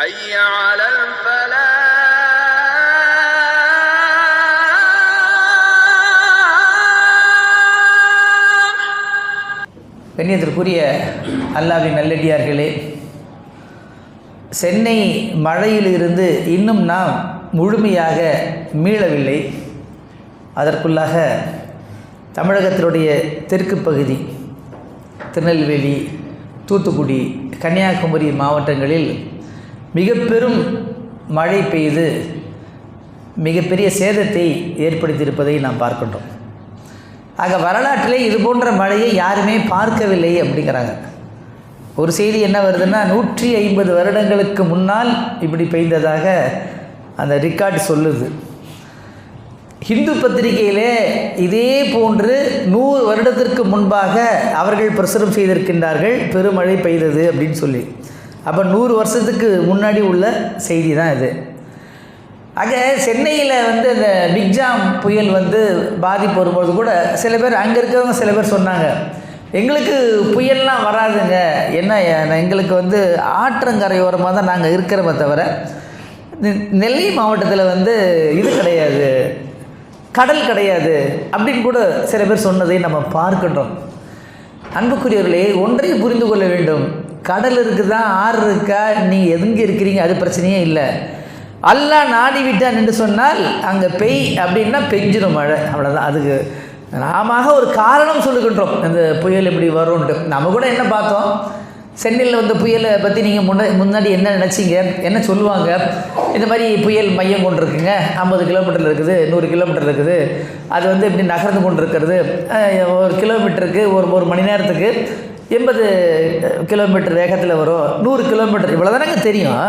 حي على الفلاح கண்ணியத்திற்குரிய அல்லாவின் நல்லடியார்களே சென்னை மழையிலிருந்து இன்னும் நாம் முழுமையாக மீளவில்லை அதற்குள்ளாக தமிழகத்தினுடைய தெற்கு பகுதி திருநெல்வேலி தூத்துக்குடி கன்னியாகுமரி மாவட்டங்களில் மிக பெரும் மழை பெய்து மிகப்பெரிய சேதத்தை ஏற்படுத்தியிருப்பதை நாம் பார்க்கின்றோம். ஆக வரலாற்றிலே இது போன்ற மழையை யாருமே பார்க்கவில்லை அப்படிங்கிறாங்க. ஒரு செய்தி என்ன வருதுன்னா நூற்றி ஐம்பது வருடங்களுக்கு முன்னால் இப்படி பெய்ததாக அந்த ரிக்கார்டு சொல்லுது. ஹிந்து பத்திரிகையிலே இதே போன்று நூறு வருடத்திற்கு முன்பாக அவர்கள் பிரசுரம் செய்திருக்கின்றார்கள் பெருமழை பெய்தது அப்படின்னு சொல்லி. அப்போ நூறு வருஷத்துக்கு முன்னாடி உள்ள செய்தி தான் இது. ஆக சென்னையில் வந்து அந்த பிக்ஜாம் புயல் வந்து பாதிப்பு வரும்போது கூட சில பேர் அங்கே இருக்கிறவங்க சில பேர் சொன்னாங்க எங்களுக்கு புயல்லாம் வராதுங்க. என்ன எங்களுக்கு வந்து ஆற்றங்கரையோரமாக தான் நாங்கள் இருக்கிறோமே தவிர நெ- நெல்லை மாவட்டத்தில் வந்து இது கிடையாது கடல் கிடையாது அப்படின்னு கூட சில பேர் சொன்னதை நம்ம பார்க்கின்றோம். அன்புக்குரியவர்களே ஒன்றை புரிந்து கொள்ள வேண்டும். கடல் இருக்குதா? ஆறு இருக்கா? நீங்கள் எங்கே இருக்கிறீங்க? அது பிரச்சனையே இல்லை. அல்லா நாடி விட்டான் என்று சொன்னால் அங்கே பெய் அப்படின்னா பெஞ்சிடும் மழை. அவ்வளோதான் அதுக்கு நாம ஒரு காரணம் சொல்லுகின்றோம். இந்த புயல் இப்படி வரும்ன்ட்டு. நம்ம கூட என்ன பார்த்தோம்? சென்னையில் வந்து புயலை பற்றி நீங்கள் முன்ன முன்னாடி என்ன நினச்சிங்க? என்ன சொல்லுவாங்க? இந்த மாதிரி புயல் மையம் கொண்டு இருக்குங்க ஐம்பது கிலோமீட்டரில் இருக்குது நூறு கிலோமீட்டர் இருக்குது. அது வந்து இப்படி நகர்ந்து கொண்டு இருக்கிறது ஒரு கிலோமீட்டருக்கு ஒரு ஒரு மணி நேரத்துக்கு எண்பது கிலோமீட்டர் வேகத்தில் வரும். நூறு கிலோமீட்டர் இவ்வளோ தானேங்க தெரியும்?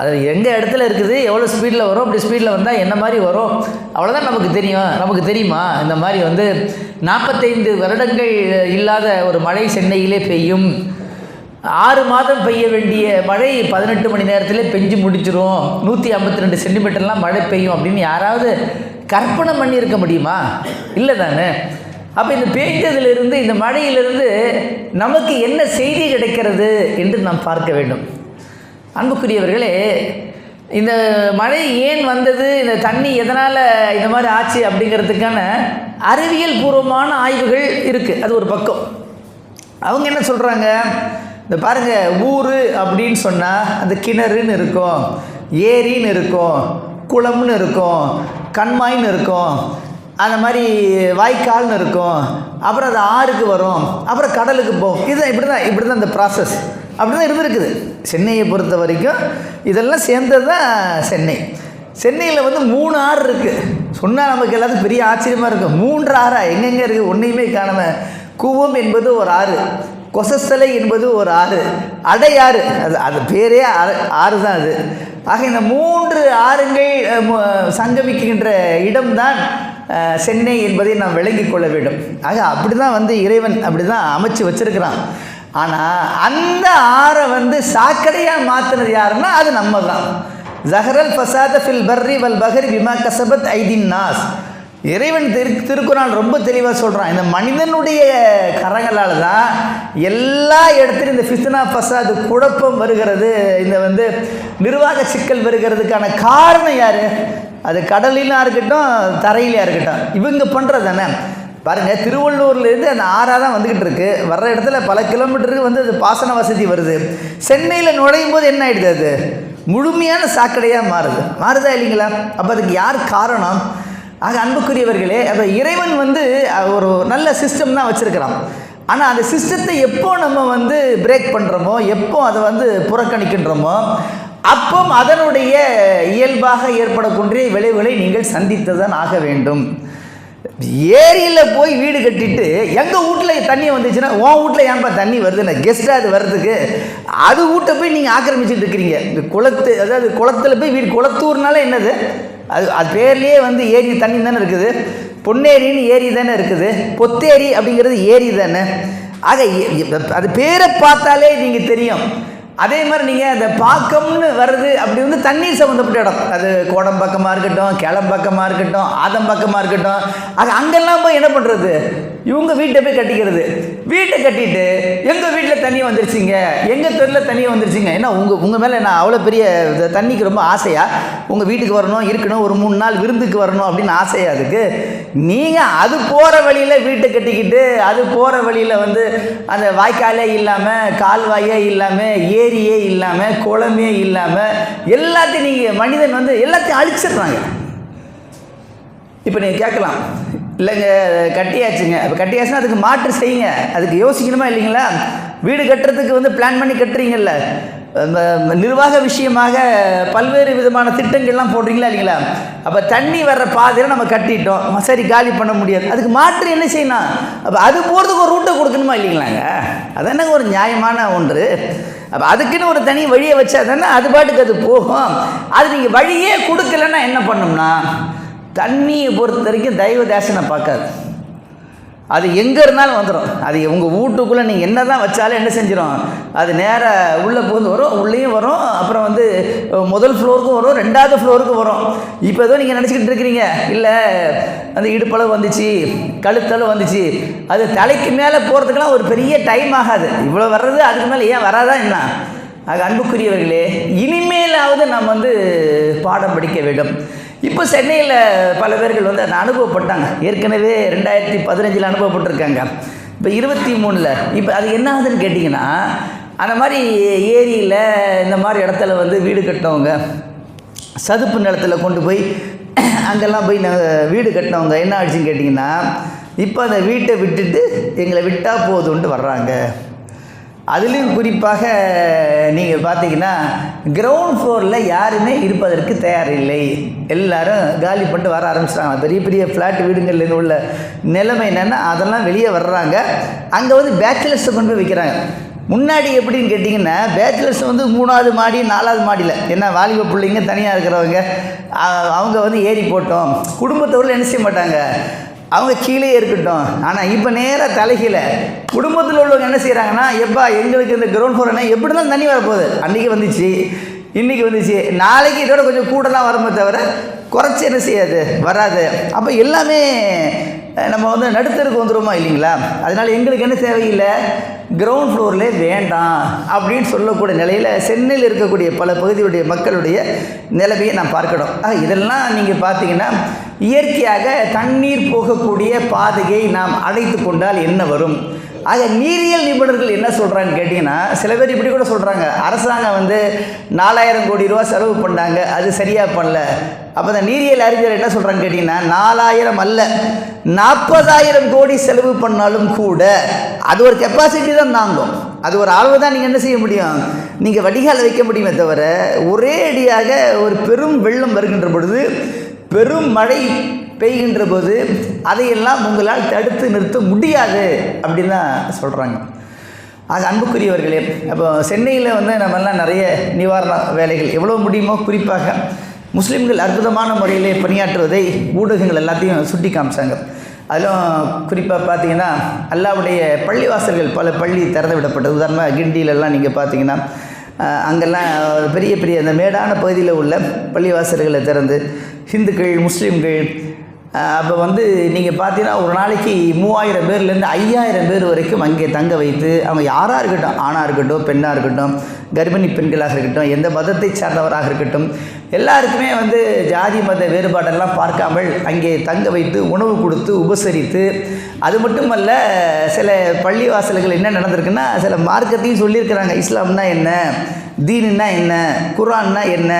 அது எங்கள் இடத்துல இருக்குது எவ்வளோ ஸ்பீடில் வரும் அப்படி ஸ்பீடில் வந்தால் என்ன மாதிரி வரும்? அவ்வளோதான் நமக்கு தெரியும். நமக்கு தெரியுமா? இந்த மாதிரி வந்து நாற்பத்தைந்து வருடங்கள் இல்லாத ஒரு மழை சென்னையிலே பெய்யும். ஆறு மாதம் பெய்ய வேண்டிய மழை பதினெட்டு மணி நேரத்திலே பெஞ்சு முடிச்சிரும் நூற்றி ஐம்பத்தி ரெண்டு சென்டிமீட்டர்லாம் மழை பெய்யும் அப்படின்னு யாராவது கற்பனை பண்ணியிருக்க முடியுமா? இல்லை தானே. அப்போ இந்த பெய்ததிலிருந்து இந்த மழையிலிருந்து நமக்கு என்ன செய்தி கிடைக்கிறது என்று நாம் பார்க்க வேண்டும். அன்புக்குரியவர்களே இந்த மழை ஏன் வந்தது இந்த தண்ணி எதனால் இந்த மாதிரி ஆச்சு அப்படிங்கிறதுக்கான அறிவியல் பூர்வமான ஆய்வுகள் இருக்குது அது ஒரு பக்கம். அவங்க என்ன சொல்கிறாங்க இந்த பாருங்கள் ஊர் அப்படின்னு சொன்னால் அந்த கிணறுன்னு இருக்கும் ஏரின்னு இருக்கும் குளம்னு இருக்கும் கண்மாயின்னு இருக்கும் அந்த மாதிரி வாய்க்கால்னு இருக்கும். அப்புறம் அது ஆறுக்கு வரும். அப்புறம் கடலுக்கு போகும். இதுதான் இப்படி தான் இப்படி தான் இந்த ப்ராசஸ் அப்படி தான் இருந்திருக்குது. சென்னையை பொறுத்த வரைக்கும் இதெல்லாம் சேர்ந்தது தான் சென்னை. சென்னையில் வந்து மூணு ஆறு இருக்குது சொன்னால் நமக்கு எல்லாத்துக்கும் பெரிய ஆச்சரியமாக இருக்கும். மூன்று ஆறா? எங்கெங்கே இருக்குது ஒன்றையுமே காணாம. கூவம் என்பது ஒரு ஆறு. கொசஸ்தலை என்பது ஒரு ஆறு. அடையாறு அது அது பேரே ஆறு ஆறு தான் அது. ஆக இந்த மூன்று ஆறுங்கள் சங்கமிக்கின்ற இடம்தான் சென்னை என்பதை நாம் விளங்கிக் கொள்ள வேண்டும். ஆக அப்படி தான் வந்து இறைவன் அப்படி தான் அமைச்சு வச்சிருக்கிறான். ஆனால் அந்த ஆறை வந்து சாக்கடையாக மாற்றினது யாருன்னா அது நம்ம தான் ஜஹரல் ஃபசாத ஃபில் பர்ரி வல் பஹரி விமா கசபத் ஐதின் நாஸ். இறைவன் திரு திருக்குறான் ரொம்ப தெளிவாக சொல்கிறான் இந்த மனிதனுடைய கரங்களால் தான் எல்லா இடத்துலையும் இந்த ஃபித்னா ஃபசாது குழப்பம் வருகிறது. இந்த வந்து நிர்வாக சிக்கல் வருகிறதுக்கான காரணம் யார்? அது கடலிலாக இருக்கட்டும் தரையிலையாக இருக்கட்டும். இவங்க பண்ணுறது தானே பாருங்கள் திருவள்ளூர்லேருந்து அந்த ஆறாக தான் வந்துக்கிட்டு இருக்கு. வர்ற இடத்துல பல கிலோமீட்டருக்கு வந்து அது பாசன வசதி வருது. சென்னையில் நுழையும் போது என்ன ஆயிடுது அது? முழுமையான சாக்கடையாக மாறுது. மாறுதா இல்லைங்களா? அப்போ அதுக்கு யார் காரணம்? ஆக அன்புக்குரியவர்களே அப்போ இறைவன் வந்து ஒரு நல்ல சிஸ்டம் தான் வச்சுருக்கிறான். ஆனால் அந்த சிஸ்டத்தை எப்போ நம்ம வந்து பிரேக் பண்ணுறோமோ எப்போ அதை வந்து புறக்கணிக்கின்றோமோ அப்போ அதனுடைய இயல்பாக ஏற்படக்கூடிய விளைவுகளை நீங்கள் சந்தித்து தான் ஆக வேண்டும். ஏரியில் போய் வீடு கட்டிட்டு எங்கள் வீட்டில் தண்ணி வந்துச்சுன்னா உன் வீட்டில் ஏன்பா தண்ணி வருதுன்னு கெஸ்ட்டாக அது வர்றதுக்கு? அது வீட்டை போய் நீங்கள் ஆக்கிரமிச்சுட்டு இருக்கிறீங்க. இந்த குளத்து அதாவது குளத்தில் போய் வீடு குளத்தூர்னால என்னது? அது அது பேர்லேயே வந்து ஏரி தண்ணி தானே இருக்குது. பொன்னேரின்னு ஏரி தானே இருக்குது. பொத்தேரி அப்படிங்கிறது ஏரி தானே. ஆக அது பேரை பார்த்தாலே நீங்கள் தெரியும். அதே மாதிரி நீங்கள் அந்த பாக்கம்னு வருது அப்படி வந்து தண்ணீர் சம்மந்தப்பட்ட இடம். அது கோடம் பக்கமாக இருக்கட்டும் கிளம்பக்கமாக இருக்கட்டும் ஆதம் பக்கமாக இருக்கட்டும். அது அங்கெல்லாம் போய் என்ன பண்ணுறது இவங்க வீட்டை போய் கட்டிக்கிறது. வீட்டை கட்டிட்டு எங்கள் வீட்டில் தண்ணி வந்துருச்சுங்க? எங்கள் தெருவில் தண்ணி வந்துருச்சுங்க? ஏன்னா உங்கள் உங்கள் மேலே நான் அவ்வளோ பெரிய இந்த தண்ணிக்கு ரொம்ப ஆசையா? உங்கள் வீட்டுக்கு வரணும் இருக்கணும் ஒரு மூணு நாள் விருந்துக்கு வரணும் அப்படின்னு ஆசையா அதுக்கு? நீங்கள் அது போகிற வழியில் வீட்டை கட்டிக்கிட்டு அது போகிற வழியில் வந்து அந்த வாய்க்காலே இல்லாமல் கால்வாயே இல்லாமல் ஏரியே இல்லாமல் குளமே இல்லாமல் எல்லாத்தையும் நீங்கள் மனிதன் வந்து எல்லாத்தையும் அழிச்சிடுறாங்க. இப்போ நீங்கள் கேட்கலாம். இல்லைங்க கட்டியாச்சுங்க. இப்போ கட்டியாச்சுன்னா அதுக்கு மாற்று செய்யுங்க. அதுக்கு யோசிக்கணுமா இல்லைங்களா? வீடு கட்டுறதுக்கு வந்து பிளான் பண்ணி கட்டுறீங்கல்ல. நிர்வாக விஷயமாக பல்வேறு விதமான திட்டங்கள்லாம் போடுறீங்களா இல்லைங்களா? அப்போ தண்ணி வர்ற பாதையில் நம்ம கட்டிட்டோம். சரி காலி பண்ண முடியாது. அதுக்கு மாற்று என்ன செய்யணும்? அப்போ அது போகிறதுக்கு ஒரு ரூட்டை கொடுக்கணுமா இல்லைங்களாங்க? அதானே ஒரு நியாயமான ஒன்று. அப்போ அதுக்குன்னு ஒரு தனி வழியை வச்சா தானே அது பாட்டுக்கு அது போகும். அது நீங்கள் வழியே கொடுக்கலன்னா என்ன பண்ணோம்னா தண்ணியை பொறுத்த வரைக்கும் தெய்வ தேசனை பார்க்காது. அது எங்கே இருந்தாலும் வந்துடும் அது உங்கள் வீட்டுக்குள்ளே நீங்கள் என்ன தான் வச்சாலும் என்ன செஞ்சிடும் அது நேராக உள்ளே புகுந்து வரும் உள்ளேயும் வரும். அப்புறம் வந்து முதல் ஃப்ளோருக்கும் வரும் ரெண்டாவது ஃப்ளோருக்கும் வரும். இப்போ ஏதோ நீங்கள் நினச்சிக்கிட்டு இருக்கிறீங்க. இல்லை அந்த இடுப்பளவு வந்துச்சு கழுத்தளவு வந்துச்சு. அது தலைக்கு மேலே போகிறதுக்கெல்லாம் ஒரு பெரிய டைம் ஆகாது. இவ்வளோ வர்றது அதுக்கு மேலே ஏன் வராதா என்ன? ஆக அன்புக்குரியவர்களே இனிமேலாவது நம்ம வந்து பாடம் படிக்க வேண்டும். இப்போ சென்னையில் பல பேர்கள் வந்து அதை அனுபவப்பட்டாங்க. ஏற்கனவே ரெண்டாயிரத்தி பதினஞ்சில் அனுபவப்பட்டிருக்காங்க. இப்போ இருபத்தி மூணில் இப்போ அது என்ன ஆகுதுன்னு கேட்டிங்கன்னா அந்த மாதிரி ஏரியில் இந்த மாதிரி இடத்துல வந்து வீடு கட்டினவங்க சதுப்பு நிலத்துல கொண்டு போய் அங்கெல்லாம் போய் வீடு கட்டினவங்க என்ன ஆச்சுன்னு கேட்டிங்கன்னா இப்போ அந்த வீட்டை விட்டுட்டு எங்களை விட்டால் போதும்ன்ட்டு வர்றாங்க. அதுலேயும் குறிப்பாக நீங்கள் பார்த்தீங்கன்னா கிரவுண்ட் ஃப்ளோரில் யாருமே இருப்பதற்கு தயாரில்லை. எல்லாரும் காலி பண்ணிட்டு வர ஆரம்பிச்சிட்டாங்க. பெரிய பெரிய ஃப்ளாட் வீடுங்களில் உள்ள நிலைமை என்னென்னா அதெல்லாம் வெளியே வர்றாங்க. அங்கே வந்து பேச்சுலர்ஸை கொண்டு போய் வைக்கிறாங்க. முன்னாடி எப்படின்னு கேட்டிங்கன்னா பேச்சுலர்ஸ் வந்து மூணாவது மாடி நாலாவது மாடியில். என்ன வாலிப பிள்ளைங்க தனியாக இருக்கிறவங்க. அவங்க வந்து ஏறி போட்டோம். குடும்பத்தோடு என்ன செய்ய மாட்டாங்க? அவங்க கீழே இருக்கட்டும். ஆனால் இப்போ நேராக தலைகீழ. குடும்பத்தில் உள்ளவங்க என்ன செய்கிறாங்கன்னா எப்பா எங்களுக்கு இந்த கிரவுண்ட் ஃப்ளோர் என்ன எப்படி தான் தண்ணி வரப்போகுது? அன்றைக்கி வந்துச்சு. இன்றைக்கி வந்துச்சு. நாளைக்கு இதோட கொஞ்சம் கூட தான் வருமே தவிர குறைச்சி என்ன செய்யாது? வராது. அப்போ எல்லாமே நம்ம வந்து நடுத்தருக்கு வந்துடுவோமா இல்லைங்களா? அதனால் எங்களுக்கு என்ன தேவையில்லை? கிரவுண்ட் ஃப்ளோர்லே வேண்டாம் அப்படின்னு சொல்லக்கூடிய நிலையில் சென்னையில் இருக்கக்கூடிய பல பகுதியுடைய மக்களுடைய நிலைமையை நான் பார்க்கணும். இதெல்லாம் நீங்கள் பார்த்தீங்கன்னா இயற்கையாக தண்ணீர் போகக்கூடிய பாதையை நாம் அடைத்து கொண்டால் என்ன வரும்? ஆக நீரியல் நிபுணர்கள் என்ன சொல்கிறான்னு கேட்டிங்கன்னா சில பேர் இப்படி கூட சொல்கிறாங்க அரசாங்கம் வந்து நாலாயிரம் கோடி ரூபா செலவு பண்ணாங்க அது சரியாக பண்ணல. அப்போ அந்த நீரியல் அறிஞர் என்ன சொல்கிறான்னு கேட்டிங்கன்னா நாலாயிரம் அல்ல நாற்பதாயிரம் கோடி செலவு பண்ணாலும் கூட அது ஒரு கெப்பாசிட்டி தான் தாங்கும். அது ஒரு அளவு தான் நீங்கள் என்ன செய்ய முடியும்? நீங்கள் வடிகால் வைக்க முடியுமே தவிர ஒரே அடியாக ஒரு பெரும் வெள்ளம் வருகின்ற பொழுது பெரும் மழை பெய்கின்ற போது அதையெல்லாம் உங்களால் தடுத்து நிறுத்த முடியாது அப்படின்னு தான் சொல்கிறாங்க ஆக அன்புக்குரியவர்களே அப்போ சென்னையில் வந்து நம்மெல்லாம் நிறைய நிவாரண வேலைகள் எவ்வளோ முடியுமோ குறிப்பாக முஸ்லீம்கள் அற்புதமான முறையிலே பணியாற்றுவதை ஊடகங்கள் எல்லாத்தையும் சுட்டி காமிச்சாங்க. அதிலும் குறிப்பாக பார்த்தீங்கன்னா அல்லாவுடைய பள்ளிவாசல்கள் பல பள்ளி திறந்து விடப்பட்டது. உதாரணமாக கிண்டியிலெல்லாம் நீங்கள் பார்த்தீங்கன்னா அங்கெல்லாம் பெரிய பெரிய அந்த மேடான பகுதியில் உள்ள பள்ளிவாசல்களை திறந்து ஹிந்துக்கள் முஸ்லீம்கள் அப்போ வந்து நீங்கள் பார்த்தீங்கன்னா ஒரு நாளைக்கு மூவாயிரம் பேர்லேருந்து ஐயாயிரம் பேர் வரைக்கும் அங்கே தங்க வைத்து அவங்க யாராக இருக்கட்டும் ஆணாக இருக்கட்டும் பெண்ணாக இருக்கட்டும் கர்ப்பிணி பெண்களாக இருக்கட்டும் எந்த மதத்தை சார்ந்தவராக இருக்கட்டும் எல்லாருக்குமே வந்து ஜாதி மத வேறுபாடெல்லாம் பார்க்காமல் அங்கே தங்க வைத்து உணவு கொடுத்து உபசரித்து அது மட்டுமல்ல சில பள்ளிவாசல்கள் என்ன நடந்திருக்குன்னா சில மார்க்கத்தையும் சொல்லியிருக்கிறாங்க. இஸ்லாம்னா என்ன? தீனுன்னா என்ன? குரான்னா என்ன?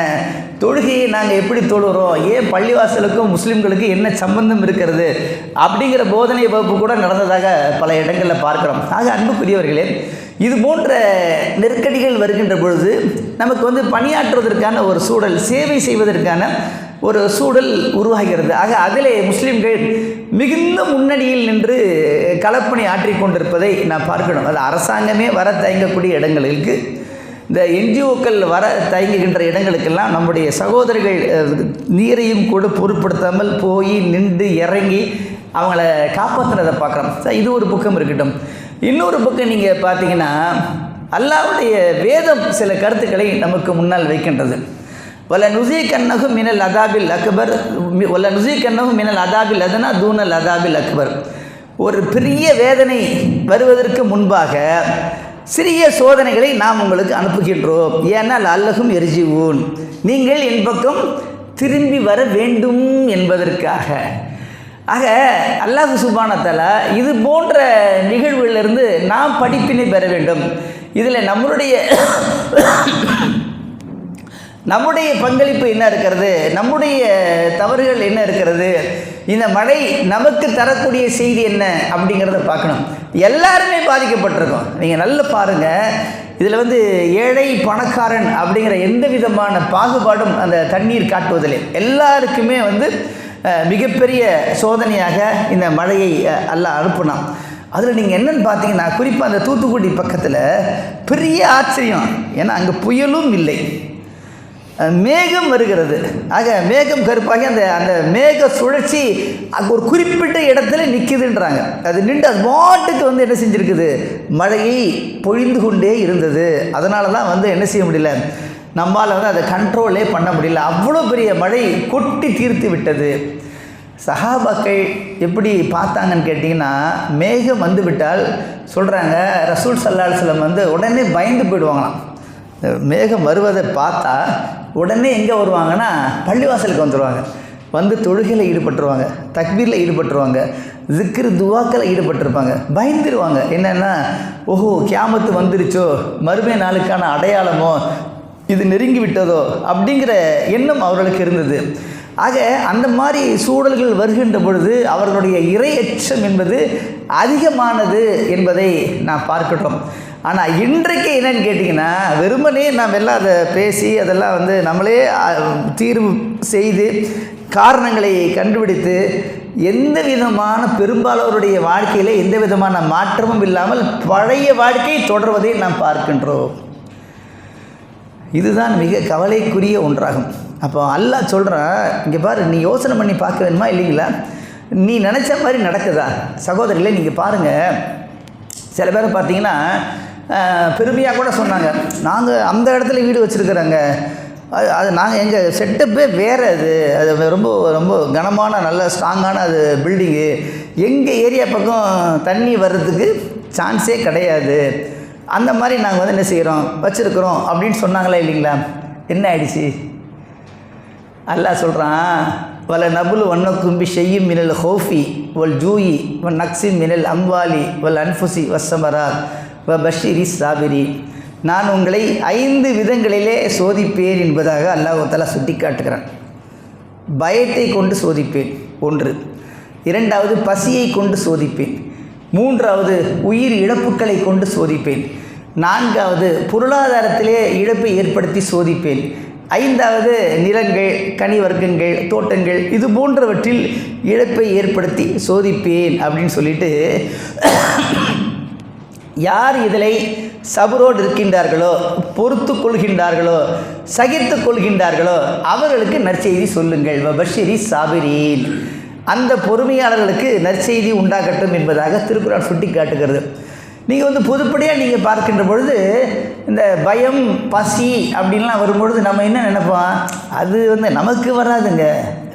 தொழுகையை நாங்கள் எப்படி தொழுகிறோம் ஏன் பள்ளிவாசலுக்கும் முஸ்லீம்களுக்கும் என்ன சம்பந்தம் இருக்கிறது? அப்படிங்கிற போதனை வகுப்பு கூட நடந்ததாக பல இடங்களில் பார்க்குறோம். ஆக அன்புக்குரியவர்களே இது போன்ற நெருக்கடிகள் வருகின்ற பொழுது நமக்கு வந்து பணியாற்றுவதற்கான ஒரு சூழல் சேவை செய்வதற்கான ஒரு சூழல் உருவாகிறது. ஆக அதிலே முஸ்லீம்கள் மிகுந்த முன்னணியில் நின்று களப்பணி ஆற்றிக்கொண்டிருப்பதை நான் பார்க்கணும் அது அரசாங்கமே வர தயங்கக்கூடிய இடங்களுக்கு இந்த என்ஜிஓக்கள் வர தயங்குகின்ற இடங்களுக்கெல்லாம் நம்முடைய சகோதரிகள் நீரையும் கூட பொருட்படுத்தாமல் போய் நின்று இறங்கி அவங்கள காப்பாற்றுனதை பார்க்குறோம். சார் இது ஒரு பக்கம் இருக்கட்டும். இன்னொரு பக்கம் நீங்கள் பார்த்தீங்கன்னா அல்லாவுடைய வேதம் சில கருத்துக்களை நமக்கு முன்னால் வைக்கின்றது. வல நுசி கண்ணகும் மினல் அதாபில் அக்பர் வல நுசி கண்ணகும் மினல் அதாபில் அதனா தூனல் அதாபில் அக்பர் ஒரு பெரிய வேதனை வருவதற்கு முன்பாக சிறிய சோதனைகளை நாம் உங்களுக்கு அனுப்புகின்றோம். ஏனால் அல்லகும் ஊன் நீங்கள் என் பக்கம் திரும்பி வர வேண்டும் என்பதற்காக. ஆக அல்லாஹ் சுபானத்தால் இது போன்ற நிகழ்வுகளிலிருந்து நாம் படிப்பினை பெற வேண்டும். இதில் நம்மளுடைய நம்முடைய பங்களிப்பு என்ன இருக்கிறது? நம்முடைய தவறுகள் என்ன இருக்கிறது? இந்த மழை நமக்கு தரக்கூடிய செய்தி என்ன? அப்படிங்கிறத பார்க்கணும். எல்லாருமே பாதிக்கப்பட்டிருக்கோம். நீங்கள் நல்லா பாருங்கள் இதில் வந்து ஏழை பணக்காரன் அப்படிங்கிற எந்த விதமான பாகுபாடும் அந்த தண்ணீர் காட்டுவதில்லை. எல்லாருக்குமே வந்து மிகப்பெரிய சோதனையாக இந்த மழையை எல்லாம் அனுப்புனான். அதில் நீங்கள் என்னென்னு பார்த்தீங்கன்னா குறிப்பாக அந்த தூத்துக்குடி பக்கத்தில் பெரிய ஆச்சரியம். ஏன்னா அங்கே புயலும் இல்லை. மேகம் வருகிறது. ஆக மேகம் கருப்பாகி அந்த அந்த மேக சுழற்சி அங்கே ஒரு குறிப்பிட்ட இடத்துல நிற்குதுன்றாங்க அது நின்று அது மாட்டுக்கு வந்து என்ன செஞ்சுருக்குது? மழையை பொழிந்து கொண்டே இருந்தது. அதனால தான் வந்து என்ன செய்ய முடியல? நம்மால் வந்து அதை கண்ட்ரோலே பண்ண முடியல. அவ்வளோ பெரிய மழை கொட்டி தீர்த்து விட்டது. சஹாபாக்கள் எப்படி பார்த்தாங்கன்னு கேட்டிங்கன்னா மேகம் வந்து விட்டால் சொல்கிறாங்க ரசூல் சல்லாஹ் செல்லம் வந்து உடனே பயந்து போயிடுவாங்களாம். மேகம் வருவதை பார்த்தா உடனே எங்கே வருவாங்கன்னா பள்ளிவாசலுக்கு வந்துடுவாங்க வந்து தொழுகையில் ஈடுபட்டுருவாங்க தக்பீரில் ஈடுபட்டுருவாங்க ஜிக்ரு துவாக்கில் ஈடுபட்டிருப்பாங்க. பயந்துருவாங்க. என்னென்னா ஓஹோ கியாமத்து வந்துருச்சோ மறுமை நாளுக்கான அடையாளமோ இது நெருங்கி விட்டதோ அப்படிங்கிற எண்ணம் அவர்களுக்கு இருந்தது. ஆக அந்த மாதிரி சூழல்கள் வருகின்ற பொழுது அவர்களுடைய இறையச்சம் என்பது அதிகமானது என்பதை நாம் பார்க்கட்டும் ஆனால் இன்றைக்கு என்னன்னு கேட்டிங்கன்னா வெறுமனே நாம் எல்லாம் அதை பேசி அதெல்லாம் வந்து நம்மளே தீர்வு செய்து காரணங்களை கண்டுபிடித்து எந்த விதமான பெரும்பாலோருடைய வாழ்க்கையில் எந்த விதமான மாற்றமும் இல்லாமல் பழைய வாழ்க்கை தொடர்வதை நாம் பார்க்கின்றோம். இதுதான் மிக கவலைக்குரிய ஒன்றாகும். அப்போ அல்லாஹ் சொல்கிறான் இங்கே பாரு நீ யோசனை பண்ணி பார்க்க வேணுமா இல்லைங்களா? நீ நினச்ச மாதிரி நடக்குதா? சகோதரிகளே நீங்கள் பாருங்கள் சில பேர் பார்த்தீங்கன்னா பெருமையாக கூட சொன்னாங்க. நாங்கள் அந்த இடத்துல வீடு வச்சுருக்குறோங்க. அது அது நாங்கள் எங்கள் செட்டப்பே வேறு அது. அது ரொம்ப ரொம்ப கனமான நல்ல ஸ்ட்ராங்கான அது பில்டிங்கு எங்கள் ஏரியா பக்கம் தண்ணி வர்றதுக்கு சான்ஸே கிடையாது. அந்த மாதிரி நாங்கள் வந்து என்ன செய்கிறோம் வச்சுருக்குறோம். அப்படின்னு சொன்னாங்களா இல்லைங்களா? என்ன ஆயிடுச்சு? அல்லா சொல்கிறான் வல நபுல் வண்ணக்கும்பி ஷெய்யும் மினல் ஹோஃபி வல் ஜூயி வல் நக்சி மினல் அம்பாலி வல் அன்ஃபுசி வசமராத் வ பஷீரி சாபிரி. நான் உங்களை ஐந்து விதங்களிலே சோதிப்பேன் என்பதாக அல்லாஹாலா சுட்டி காட்டுகிறான் பயத்தை கொண்டு சோதிப்பேன். ஒன்று இரண்டாவது பசியை கொண்டு சோதிப்பேன். மூன்றாவது உயிர் இழப்புகளை கொண்டு சோதிப்பேன். நான்காவது பொருளாதாரத்திலே இழப்பை ஏற்படுத்தி சோதிப்பேன். ஐந்தாவது நிலங்கள் கனி வர்க்கங்கள் தோட்டங்கள் இது போன்றவற்றில் இழப்பை ஏற்படுத்தி சோதிப்பேன் அப்படின்னு சொல்லிட்டு யார் இதிலை சபரோடு இருக்கின்றார்களோ பொறுத்து கொள்கின்றார்களோ சகித்து கொள்கின்றார்களோ அவர்களுக்கு நற்செய்தி சொல்லுங்கள். வபஷிரி சாபிரீன். அந்த பொறுமையாளர்களுக்கு நற்செய்தி உண்டாகட்டும் என்பதாக திருக்குறள் சுட்டி காட்டுகிறது. நீங்கள் வந்து பொதுப்படியாக நீங்கள் பார்க்கின்ற பொழுது இந்த பயம் பசி அப்படின்லாம் வரும்பொழுது நம்ம என்ன நினைப்போம்? அது வந்து நமக்கு வராதுங்க.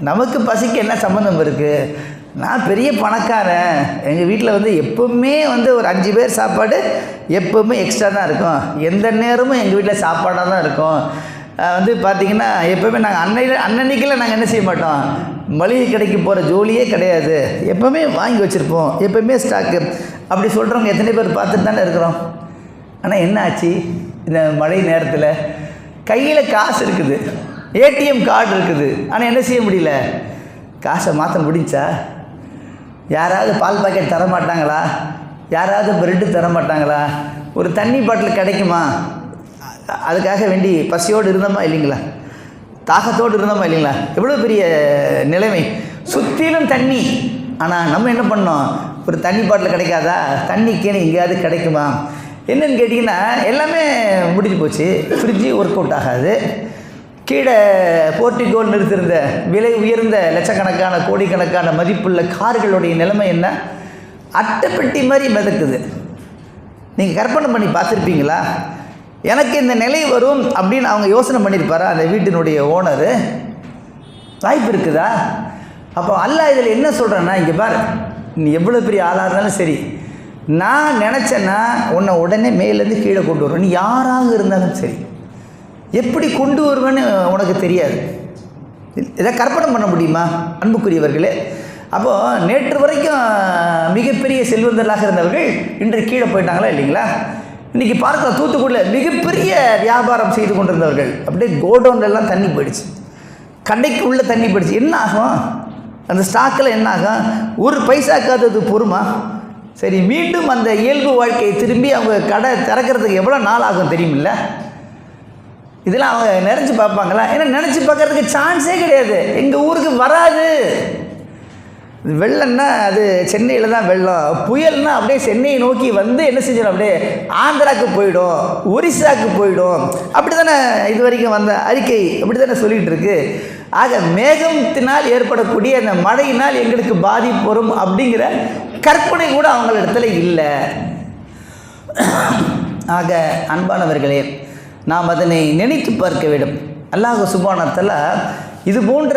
நமக்கு பசிக்கு என்ன சம்மந்தம் இருக்குது நான் பெரிய பணக்காரன். எங்கள் வீட்டில் வந்து எப்போவுமே வந்து ஒரு அஞ்சு பேர் சாப்பாடு எப்போவுமே எக்ஸ்ட்ரா தான் இருக்கும். எந்த நேரமும் எங்கள் வீட்டில் சாப்பாடாக தான் இருக்கும். வந்து பார்த்திங்கன்னா எப்போவுமே நாங்கள் அன்னை அன்னன்னைக்கெல்லாம் நாங்கள் என்ன செய்ய மாட்டோம். மளிகை கடைக்கு போகிற ஜோலியே கிடையாது. எப்போவுமே வாங்கி வச்சுருப்போம். எப்போவுமே ஸ்டாக்கு அப்படி சொல்கிறவங்க எத்தனை பேர் பார்த்துட்டு தானே இருக்கிறோம். ஆனால் என்ன ஆச்சு? இந்த மழை நேரத்தில் கையில் காசு இருக்குது. ஏடிஎம் கார்டு இருக்குது. ஆனால் என்ன செய்ய முடியல? காசை மாற்ற முடிஞ்சா? யாராவது பால் பாக்கெட் தர மாட்டாங்களா யாராவது பிரெட்டு தர மாட்டாங்களா ஒரு தண்ணி பாட்டில் கிடைக்குமா? அதுக்காக வேண்டி பசியோடு இருந்தோமா இல்லைங்களா? தாகத்தோடு இருந்தோமா இல்லைங்களா? எவ்வளோ பெரிய நிலைமை. சுற்றிலும் தண்ணி. ஆனால் நம்ம என்ன பண்ணோம்? ஒரு தண்ணி பாட்டில் கிடைக்காதா? தண்ணி எங்கேயாவது கிடைக்குமா? என்னென்னு கேட்டிங்கன்னா எல்லாமே முடிஞ்சு போச்சு. ஃப்ரிட்ஜு ஒர்க் அவுட் ஆகாது. கீழே போர்ட்டிகோல் நிறுத்திருந்த விலை உயர்ந்த லட்சக்கணக்கான கோடிக்கணக்கான மதிப்புள்ள கார்களுடைய நிலைமை என்ன? அட்டைப்பெட்டி மாதிரி மிதக்குது. நீங்கள் கற்பனை பண்ணி பார்த்துருப்பீங்களா? எனக்கு இந்த நிலை வரும் அப்படின்னு அவங்க யோசனை பண்ணியிருப்பாரா? அந்த வீட்டினுடைய ஓனரு வாய்ப்பு இருக்குதா? அப்போ அல்லாஹ் இதில் என்ன சொல்கிறேன்னா இங்கே பாரு நீ எவ்வளோ பெரிய ஆளாக இருந்தாலும் சரி நான் நினச்சேன்னா உன்னை உடனே மேலேருந்து கீழே கொண்டு வரும் நீ யாராக இருந்தாலும் சரி. எப்படி கொண்டு வருவேன்னு உனக்கு தெரியாது. இதை கற்பனை பண்ண முடியுமா? அன்புக்குரியவர்களே அப்போது நேற்று வரைக்கும் மிகப்பெரிய செல்வந்தர்களாக இருந்தவர்கள் இன்று கீழே போயிட்டாங்களா இல்லைங்களா? இன்றைக்கி பார்த்தா தூத்துக்குடியில் மிகப்பெரிய வியாபாரம் செய்து கொண்டிருந்தவர்கள் அப்படியே கோடவுண்டெல்லாம் தண்ணி போயிடுச்சு. கடைக்கு உள்ளே தண்ணி போயிடுச்சு. என்ன ஆகும்? அந்த ஸ்டாக்கில் என்ன ஆகும்? ஒரு பைசாக்காதது பொறுமா? சரி மீண்டும் அந்த இயல்பு வாழ்க்கையை திரும்பி அவங்க கடை திறக்கிறதுக்கு எவ்வளோ நாள் ஆகும் தெரியுமில்ல? இதெல்லாம் அவங்க நினச்சி பார்ப்பாங்களா? ஏன்னா நினச்சி பார்க்கறதுக்கு சான்ஸே கிடையாது. எங்கள் ஊருக்கு வராது. வெள்ளம்னா அது சென்னையில் தான் வெள்ளம். புயல்னா அப்படியே சென்னையை நோக்கி வந்து என்ன செஞ்சிடும்? அப்படியே ஆந்திராவுக்கு போயிடும் ஒரிசாவுக்கு போயிடும். அப்படி தானே இது வரைக்கும் வந்த அறிக்கை? அப்படி தானே சொல்லிகிட்டு இருக்கு. ஆக மேகத்தினால் ஏற்படக்கூடிய அந்த மழையினால் எங்களுக்கு பாதிப்பு வரும் அப்படிங்கிற கற்பனை கூட அவங்களிடத்துல இல்லை. ஆக அன்பானவர்களே நாம் அதனை நினைத்து பார்க்க வேண்டும். அல்லாஹ் சுபானத்தில் இது போன்ற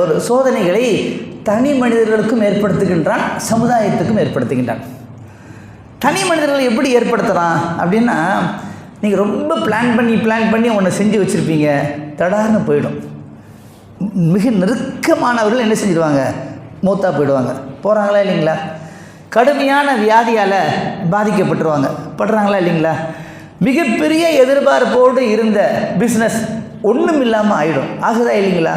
ஒரு சோதனைகளை தனி மனிதர்களுக்கும் ஏற்படுத்துகின்றான் சமுதாயத்துக்கும் ஏற்படுத்துகின்றான். தனி மனிதர்களை எப்படி ஏற்படுத்தலாம் அப்படின்னா நீங்கள் ரொம்ப பிளான் பண்ணி பிளான் பண்ணி ஒன்று செஞ்சு வச்சுருப்பீங்க தடார்னு போயிடும். மிக நெருக்கமானவர்கள் என்ன செஞ்சிடுவாங்க மூத்தா போயிடுவாங்க. போகிறாங்களா இல்லைங்களா? கடுமையான வியாதியால் பாதிக்கப்பட்டுருவாங்க. படுறாங்களா இல்லைங்களா? மிகப்பெரிய எதிர்பார்ப்போடு இருந்த பிஸ்னஸ் ஒன்றும் இல்லாமல் ஆயிடும். ஆகுதா இல்லைங்களா?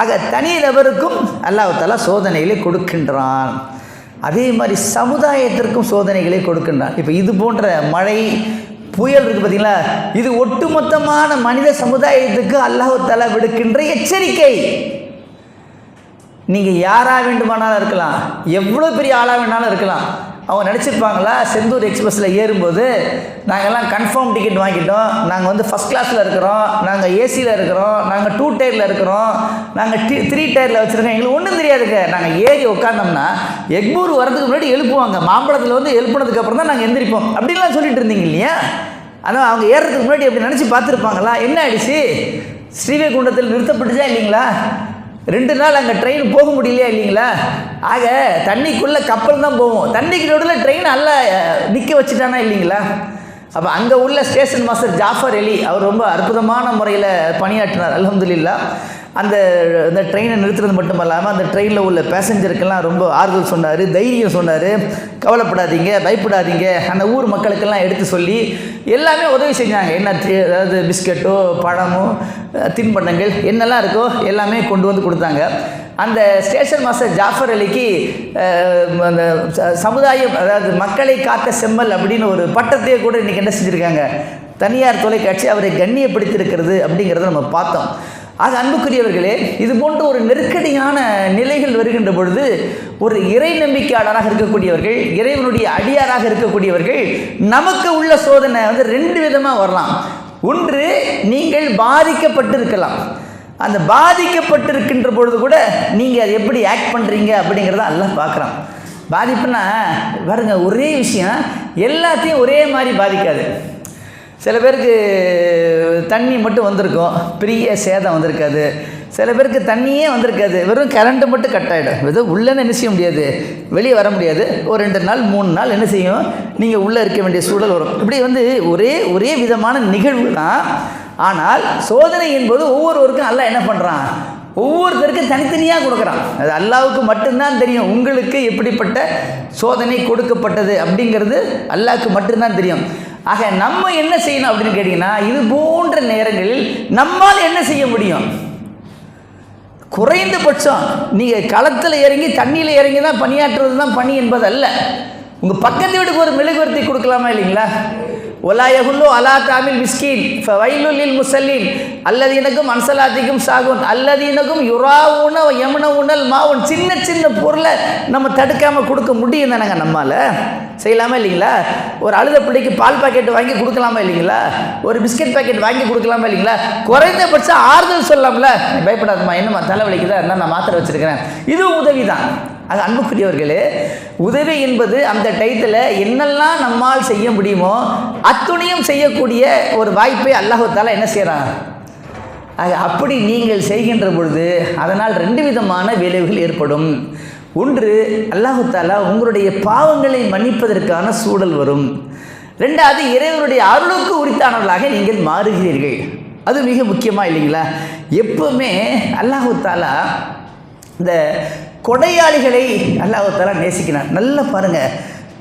ஆக தனி நபருக்கும் அல்லாஹாலா சோதனைகளை கொடுக்கின்றான். அதே மாதிரி சமுதாயத்திற்கும் சோதனைகளை கொடுக்கின்றான். இப்போ இது போன்ற மழை புயல் இருக்குது பார்த்தீங்களா இது ஒட்டுமொத்தமான மனித சமுதாயத்துக்கு அல்லாஹாலா விடுக்கின்ற எச்சரிக்கை. நீங்கள் யாராக வேண்டுமானாலும் இருக்கலாம். எவ்வளோ பெரிய ஆளாக வேணாலும் இருக்கலாம். அவங்க நினச்சிருப்பாங்களா செந்தூர் எக்ஸ்பிரஸில் ஏறும்போது நாங்கள்லாம் கன்ஃபார்ம் டிக்கெட் வாங்கிட்டோம். நாங்கள் வந்து ஃபஸ்ட் கிளாஸில் இருக்கிறோம். நாங்கள் ஏசியில் இருக்கிறோம். நாங்கள் டூ டயரில் இருக்கிறோம். நாங்கள் டி த்ரீ டயரில் வச்சுருக்கோம். எங்களுக்கு ஒன்றும் தெரியாதுங்க. நாங்கள் ஏறி உட்காந்தோம்னா எக்மூர் வரதுக்கு முன்னாடி எழுப்புவாங்க. மாம்பழத்தில் வந்து எழுப்புனதுக்கப்புறம் தான் நாங்கள் எந்திரிப்போம். அப்படின்லாம் சொல்லிட்டு இருந்தீங்க இல்லையா? ஆனால் அவங்க ஏறுறதுக்கு முன்னாடி அப்படி நினச்சி பார்த்துருப்பாங்களா? என்ன ஆயிடுச்சு? ஸ்ரீவைகுண்டத்தில் நிறுத்தப்பட்டுச்சா இல்லைங்களா? ரெண்டு நாள் அங்கே ட்ரெயின் போக முடியலையா இல்லைங்களா? ஆக தண்ணிக்குள்ளே கப்பல் தான் போவோம். தண்ணிக்கு நடுவில் ட்ரெயின் அல்ல நிற்க வச்சுட்டானா இல்லைங்களா? அப்போ அங்கே உள்ள ஸ்டேஷன் மாஸ்டர் ஜாஃபர் அலி அவர் ரொம்ப அற்புதமான முறையில் பணியாற்றினார் அலமதுல்லா அந்த அந்த ட்ரெயினை நிறுத்துறது மட்டும் இல்லாமல் அந்த ட்ரெயினில் உள்ள பேசஞ்சருக்கெல்லாம் ரொம்ப ஆறுதல் சொன்னார் தைரியம் சொன்னார். கவலைப்படாதீங்க பயப்படாதீங்க. அந்த ஊர் மக்களுக்கெல்லாம் எடுத்து சொல்லி எல்லாமே உதவி செஞ்சாங்க. என்ன தி- அதாவது பிஸ்கட்டோ பழமோ தின்பண்டங்கள் என்னெல்லாம் இருக்கோ எல்லாமே கொண்டு வந்து கொடுத்தாங்க. அந்த ஸ்டேஷன் மாஸ்டர் ஜாஃபர் அலிக்கு அந்த ச- சமுதாயம் அதாவது மக்களை காத்த செம்மல் அப்படின்னு ஒரு பட்டத்தையே கூட இன்றைக்கி என்ன செஞ்சுருக்காங்க? தனியார் தொலைக்காட்சி அவரை கண்ணியப்படுத்தியிருக்கிறது அப்படிங்கிறத நம்ம பார்த்தோம். ஆக அன்புக்குரியவர்களே இது போன்ற ஒரு நெருக்கடியான நிலைகள் வருகின்ற பொழுது ஒரு இறை நம்பிக்கையாளராக இருக்கக்கூடியவர்கள் இறைவனுடைய அடியாராக இருக்கக்கூடியவர்கள் நமக்கு உள்ள சோதனை வந்து ரெண்டு விதமாக வரலாம். ஒன்று நீங்கள் பாதிக்கப்பட்டிருக்கலாம். அந்த பாதிக்கப்பட்டிருக்கின்ற பொழுது கூட நீங்கள் அதை எப்படி ஆக்ட் பண்ணுறீங்க அப்படிங்கிறத எல்லாம் பார்க்குறான். பாதிப்புனா பாருங்க ஒரே விஷயம் எல்லாத்தையும் ஒரே மாதிரி பாதிக்காது. சில பேருக்கு தண்ணி மட்டும் வந்திருக்கும் பெரிய சேதம் வந்திருக்காது. சில பேருக்கு தண்ணியே வந்திருக்காது. வெறும் கரண்ட்டு மட்டும் கட் ஆகிடும் இது உள்ளேன்னு என்ன செய்ய முடியாது. வெளியே வர முடியாது. ஒரு ரெண்டு நாள் மூணு நாள் என்ன செய்யும்? நீங்கள் உள்ளே இருக்க வேண்டிய சூழல் வரும். இப்படி வந்து ஒரே ஒரே விதமான நிகழ்வு தான். ஆனால் சோதனை என்பது ஒவ்வொருவருக்கும் அல்லாஹ் என்ன பண்ணுறான் ஒவ்வொருத்தருக்கும் தனித்தனியாக கொடுக்குறான். அது அல்லாவுக்கு மட்டும்தான் தெரியும். உங்களுக்கு எப்படிப்பட்ட சோதனை கொடுக்கப்பட்டது அப்படிங்கிறது அல்லாவுக்கு மட்டும்தான் தெரியும். ஆக நம்ம என்ன செய்யணும் அப்படின்னு கேட்டிங்கன்னா இது போன்ற நேரங்களில் நம்மால் என்ன செய்ய முடியும்? குறைந்தபட்சம் நீங்கள் களத்தில் இறங்கி தண்ணியில் இறங்கி தான் பணியாற்றுவது தான் பணி என்பது அல்ல உங்கள் பக்கத்து வீட்டுக்கு ஒரு மெழுகுவர்த்தி கொடுக்கலாமா இல்லைங்களா? ஒலாயகுல்லு அலா தாமில் மிஸ்கீன் வயலுலில் முசல்லீன் அல்லதீனக்கும் அன்சலாத்திக்கும் சாகுன் அல்லதீனக்கும் யுராவுன யமுன உணல் மாவுன் சின்ன சின்ன பொருளை நம்ம தடுக்காமல் கொடுக்க முடியும் தானேங்க நம்மால் செய்யலாமா இல்லைங்களா? ஒரு அழுத பிள்ளைக்கு பால் பாக்கெட் வாங்கி கொடுக்கலாமா இல்லைங்களா ஒரு பிஸ்கட் பாக்கெட் வாங்கி கொடுக்கலாமா இல்லைங்களா குறைந்தபட்சம் ஆறுதல் சொல்லலாம்ல நீ பயப்படாதம்மா என்னம்மா தலைவலிக்குதா என்ன நான் மாத்திரை வச்சுருக்கிறேன் இதுவும் உதவி தான் அது அன்புக்குரியவர்களே உதவி என்பது அந்த டயத்தில் என்னெல்லாம் நம்மால் செய்ய முடியுமோ அத்துணையும் செய்யக்கூடிய ஒரு வாய்ப்பை அல்லாஹத்தால் என்ன செய்கிறான் ஆக அப்படி நீங்கள் செய்கின்ற பொழுது அதனால் ரெண்டு விதமான விளைவுகள் ஏற்படும். ஒன்று அல்லாஹாலா உங்களுடைய பாவங்களை மன்னிப்பதற்கான சூழல் வரும். ரெண்டாவது இறைவனுடைய அருளுக்கு உரித்தானவர்களாக நீங்கள் மாறுகிறீர்கள். அது மிக முக்கியமாக இல்லைங்களா? எப்பவுமே அல்லாஹத்தாலா இந்த கொடையாளிகளை அல்லாஹால நேசிக்கிறான். நல்லா பாருங்கள்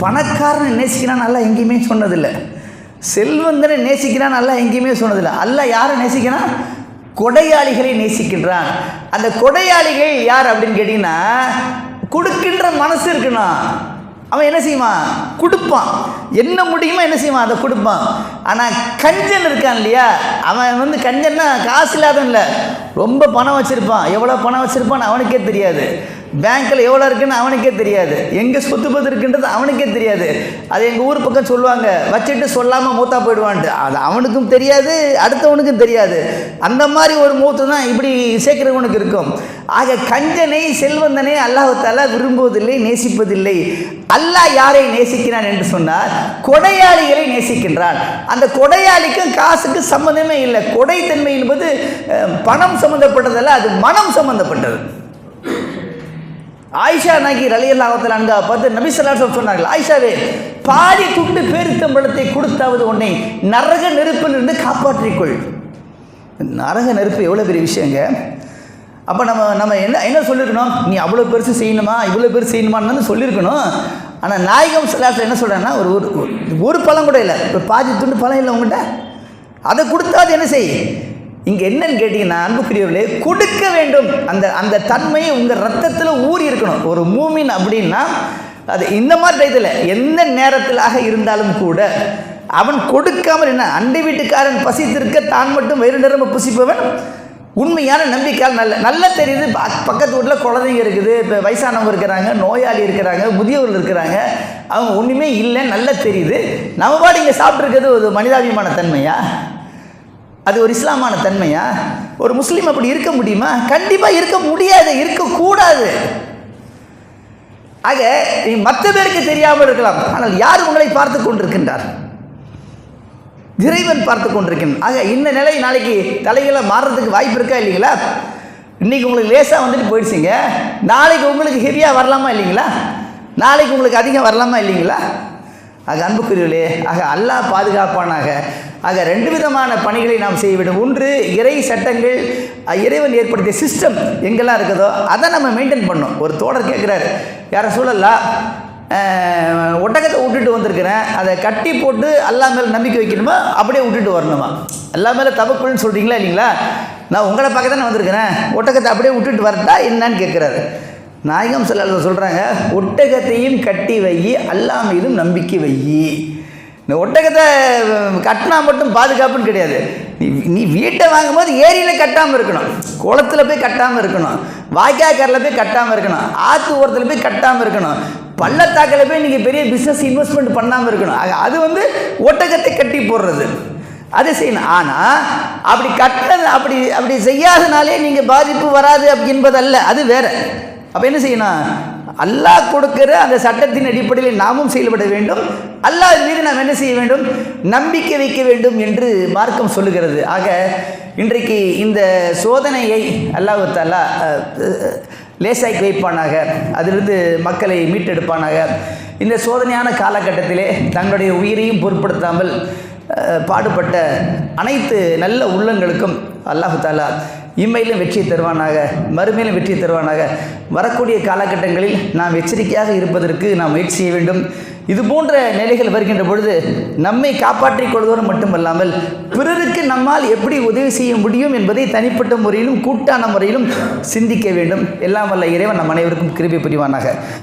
பணக்காரனை நேசிக்கிறான் நல்லா எங்கேயுமே சொன்னதில்லை. செல்வந்தனை நேசிக்கிறான் நல்லா எங்கேயுமே சொன்னதில்லை. அல்ல யாரை நேசிக்கிறான்? கொடையாளிகளை நேசிக்கின்றான். அந்த கொடையாளிகள் யார் அப்படின்னு கேட்டிங்கன்னா கொடுக்கின்ற மனசு இருக்கணும் அவன் என்ன செய்வான்? கொடுப்பான். என்ன முடியுமோ என்ன செய்வான்? அதை கொடுப்பான். ஆனால் கஞ்சன் இருக்கான் இல்லையா? அவன் வந்து கஞ்சன்னா காசு இல்லாதவன் இல்லை. ரொம்ப பணம் வச்சுருப்பான். எவ்வளோ பணம் வச்சுருப்பான்னு அவனுக்கே தெரியாது. பேங்க்கில் எவ்வளோ இருக்குன்னு அவனுக்கே தெரியாது. எங்கே சொத்து பத்து இருக்குன்றது அவனுக்கே தெரியாது. அது எங்கள் ஊர் பக்கம் சொல்லுவாங்க வச்சுட்டு சொல்லாமல் மூத்தா போயிடுவான்ட்டு. அது அவனுக்கும் தெரியாது அடுத்தவனுக்கும் தெரியாது. அந்த மாதிரி ஒரு மூத்து தான் இப்படி சேர்க்கிறவனுக்கு இருக்கும். ஆக கஞ்சனை செல்வந்தனை அல்லாஹால விரும்புவதில்லை நேசிப்பதில்லை. அல்லாஹ் யாரை நேசிக்கிறான் என்று சொன்னால் கொடையாளிகளை நேசிக்கின்றான். அந்த கொடையாளிக்கும் காசுக்கு சம்மந்தமே இல்லை. கொடைத்தன்மை என்பது பணம் சம்மந்தப்பட்டதல்ல அது மனம் சம்மந்தப்பட்டது ஆயிஷா நாகி ரலியல்லாஹத்தில் அங்க பார்த்து நபி ஸல்லல்லாஹு சொன்னார்கள் ஆயிஷாவே பாதி துண்டு பேரித்தம்பழத்தை கொடுத்தாவது உன்னை நரக நெருப்பிலிருந்து காப்பாற்றிக்கொள். நரக நெருப்பு எவ்வளோ பெரிய விஷயங்க அப்போ நம்ம நம்ம என்ன என்ன சொல்லியிருக்கணும் நீ அவ்வளோ பெருசு செய்யணுமா? இவ்வளோ பெருசு செய்யணுமான்னு சொல்லியிருக்கணும் ஆனால் நாயகம் சிலாசில் என்ன சொல்கிறேன்னா ஒரு ஒரு ஒரு- பழம் கூட இல்லை. ஒரு பாதி துண்டு பழம் இல்லை உங்கள்கிட்ட அதை கொடுத்தா அது என்ன செய்? இங்கே என்னன்னு கேட்டிங்கன்னா அன்புக்குரியவர்களே கொடுக்க வேண்டும். அந்த அந்த தன்மை உங்கள் ரத்தத்தில் ஊறி இருக்கணும். ஒரு மூமின் அப்படின்னா அது இந்த மாதிரி டயத்தில் எந்த நேரத்திலாக இருந்தாலும் கூட அவன் கொடுக்காமல் என்ன அண்டை வீட்டுக்காரன் பசித்திருக்க தான் மட்டும் வயிறு நிரம்ப புசிப்பவன் உண்மையான நம்பிக்கையால் நல்ல நல்லா தெரியுது. பக்கத்து வீட்டில் குழந்தைங்க இருக்குது இப்போ வயசானவங்க இருக்கிறாங்க நோயாளி இருக்கிறாங்க முதியவர்கள் இருக்கிறாங்க. அவங்க ஒன்றுமே இல்லை நல்லா தெரியுது. நம்ம பாடு இங்கே சாப்பிட்ருக்கிறது ஒரு மனிதாபிமான தன்மையா? அது ஒரு இஸ்லாமான தன்மையா? ஒரு முஸ்லீம் அப்படி இருக்க முடியுமா? கண்டிப்பாக இருக்க முடியாது இருக்கக்கூடாது. ஆக நீ மற்ற பேருக்கு தெரியாமல் இருக்கலாம். ஆனால் யார் உங்களை பார்த்து கொண்டிருக்கின்றார்? இறைவன் பார்த்து கொண்டிருக்கின்றான் ஆக இந்த நிலை நாளைக்கு தலைகளை மாறுறதுக்கு வாய்ப்பு இருக்கா இல்லைங்களா? இன்றைக்கி உங்களுக்கு லேசாக வந்துட்டு போயிடுச்சுங்க. நாளைக்கு உங்களுக்கு ஹெவியாக வரலாமா இல்லைங்களா? நாளைக்கு உங்களுக்கு அதிகம் வரலாமா இல்லைங்களா? ஆக அன்புக்குரியவர்களே ஆக அல்லாஹ் பாதுகாப்பானாக ஆக ரெண்டு விதமான பணிகளை நாம் செய்யவிடும் ஒன்று இறை சட்டங்கள் இறைவன் ஏற்படுத்திய சிஸ்டம் எங்கெல்லாம் இருக்குதோ அதை நம்ம மெயின்டைன் பண்ணணும். ஒரு தோழர் கேட்குறாரு யாரை சூழலா ஒட்டகத்தை விட்டுட்டு வந்திருக்கிறேன். அதை கட்டி போட்டு அல்லா மேலே நம்பிக்கை வைக்கணுமா? அப்படியே விட்டுட்டு வரணுமா? அல்லா மேலே தவக்குள்னு சொல்கிறீங்களா இல்லைங்களா? நான் உங்களை பக்கம் தானே வந்திருக்கிறேன். ஒட்டகத்தை அப்படியே விட்டுட்டு வரட்டா என்னன்னு கேட்குறாரு நாயகம் செல்ல சொல்கிறாங்க ஒட்டகத்தையும் கட்டி வை அல்லா மீதும் நம்பிக்கை வை இந்த ஒட்டகத்தை கட்டினா மட்டும் பாதுகாப்புன்னு கிடையாது. நீ நீ வீட்டை வாங்கும்போது ஏரியில் கட்டாமல் இருக்கணும். குளத்துல போய் கட்டாமல் இருக்கணும். வாய்க்காக்கரில் போய் கட்டாமல் இருக்கணும். ஆற்று ஓரத்தில் போய் கட்டாமல் இருக்கணும். பள்ளத்தாக்கில் போய் நீங்கள் பெரிய பிஸ்னஸ் இன்வெஸ்ட்மெண்ட் பண்ணாமல் இருக்கணும். ஆக அது வந்து ஒட்டகத்தை கட்டி போடுறது. அது செய்யணும். ஆனால் அப்படி கட்டது அப்படி அப்படி செய்யாதனாலே நீங்கள் பாதிப்பு வராது அப்படி என்பதல்ல. அது வேற. அப்போ என்ன செய்யணும்? அல்லாஹ் கொடுக்கிற அந்த சட்டத்தின் அடிப்படையில் நாமும் செயல்பட வேண்டும். அல்லாஹ் மீது நாம் என்ன செய்ய வேண்டும்? நம்பிக்கை வைக்க வேண்டும் என்று மார்க்கம் சொல்லுகிறது. ஆக இன்றைக்கு இந்த சோதனையை அல்லாஹு தாலா அஹ், லேசாக்கி வைப்பானாக அதிலிருந்து மக்களை மீட்டெடுப்பானாக. இந்த சோதனையான காலகட்டத்திலே தங்களுடைய உயிரையும் பொருட்படுத்தாமல் பாடுபட்ட அனைத்து நல்ல உள்ளங்களுக்கும் அல்லாஹு தாலா இம்மையிலும் வெற்றியை தருவானாக மறுமையிலும் வெற்றியை தருவானாக. வரக்கூடிய காலகட்டங்களில் நாம் எச்சரிக்கையாக இருப்பதற்கு நாம் முயற்சி செய்ய வேண்டும். இது போன்ற நிலைகள் வருகின்ற பொழுது நம்மை காப்பாற்றிக் கொள்வதோடு மட்டுமல்லாமல் பிறருக்கு நம்மால் எப்படி உதவி செய்ய முடியும் என்பதை தனிப்பட்ட முறையிலும் கூட்டான முறையிலும் சிந்திக்க வேண்டும். எல்லாம் வல்ல இறைவன் நம் அனைவருக்கும் கிருபி புரிவானாக.